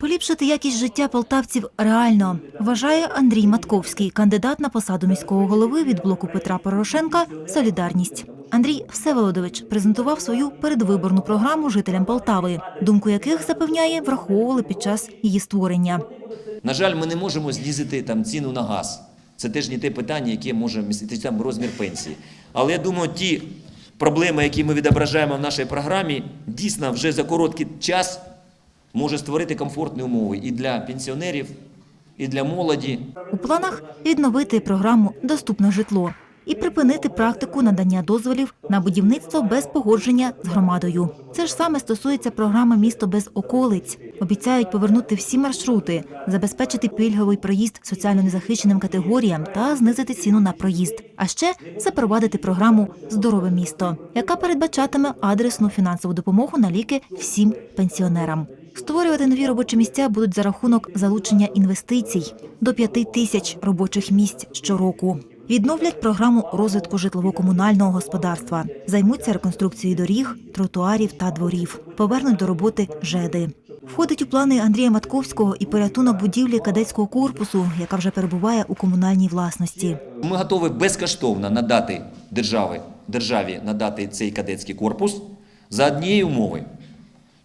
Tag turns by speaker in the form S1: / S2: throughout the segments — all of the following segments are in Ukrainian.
S1: Поліпшити якість життя полтавців реально, вважає Андрій Матковський, кандидат на посаду міського голови від блоку Петра Порошенка Солідарність. Андрій Всеволодович презентував свою передвиборну програму жителям Полтави, думку яких запевняє, враховували під час її створення.
S2: На жаль, ми не можемо знизити там ціну на газ. Це теж не те питання, яке може містити там розмір пенсії. Але я думаю, ті проблеми, які ми відображаємо в нашій програмі, дійсно вже за короткий час може створити комфортні умови і для пенсіонерів, і для молоді.
S1: У планах відновити програму Доступне житло і припинити практику надання дозволів на будівництво без погодження з громадою. Це ж саме стосується програми Місто без околиць. Обіцяють повернути всі маршрути, забезпечити пільговий проїзд соціально незахищеним категоріям та знизити ціну на проїзд. А ще запровадити програму Здорове місто, яка передбачатиме адресну фінансову допомогу на ліки всім пенсіонерам. Створювати нові робочі місця будуть за рахунок залучення інвестицій до п'яти тисяч робочих місць щороку. Відновлять програму розвитку житлово-комунального господарства, займуться реконструкцією доріг, тротуарів та дворів, повернуть до роботи ЖЕДи. Входить у плани Андрія Матковського і порятунок будівлі кадетського корпусу, яка вже перебуває у комунальній власності.
S2: Ми готові безкоштовно надати держави, державі надати цей кадетський корпус за однієї умови,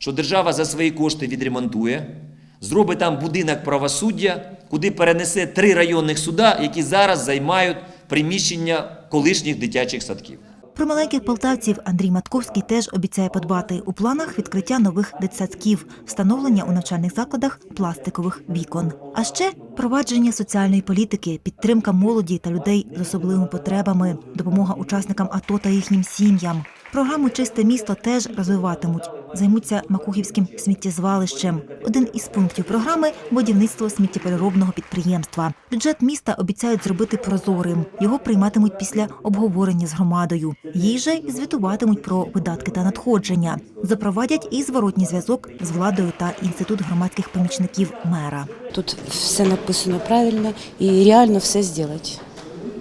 S2: що держава за свої кошти відремонтує, зробить там будинок правосуддя, куди перенесе три районних суда, які зараз займають приміщення колишніх дитячих садків.
S1: Про маленьких полтавців Андрій Матковський теж обіцяє подбати. У планах відкриття нових дитсадків, встановлення у навчальних закладах пластикових вікон. А ще провадження соціальної політики, підтримка молоді та людей з особливими потребами, допомога учасникам АТО та їхнім сім'ям. Програму Чисте місто теж розвиватимуть. Займуться Макухівським сміттєзвалищем. Один із пунктів програми будівництво сміттєпереробного підприємства. Бюджет міста обіцяють зробити прозорим. Його прийматимуть після обговорення з громадою. Їй же звітуватимуть про видатки та надходження. Запровадять і зворотній зв'язок з владою та інститут громадських помічників мера.
S3: Тут все написано правильно і реально все зробити.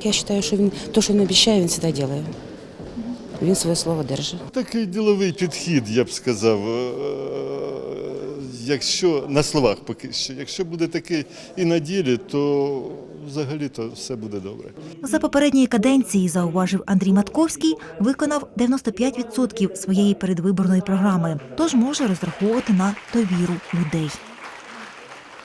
S3: Я вважаю, що він то, що він обіцяє, він завжди робить. Він своє слово держить.
S4: Такий діловий підхід, я б сказав. Е, Якщо на словах поки що, якщо буде такий і на ділі, то взагалі то все буде добре.
S1: За попередньої каденції, зауважив Андрій Матковський, виконав 95% своєї передвиборної програми, тож може розраховувати на довіру людей.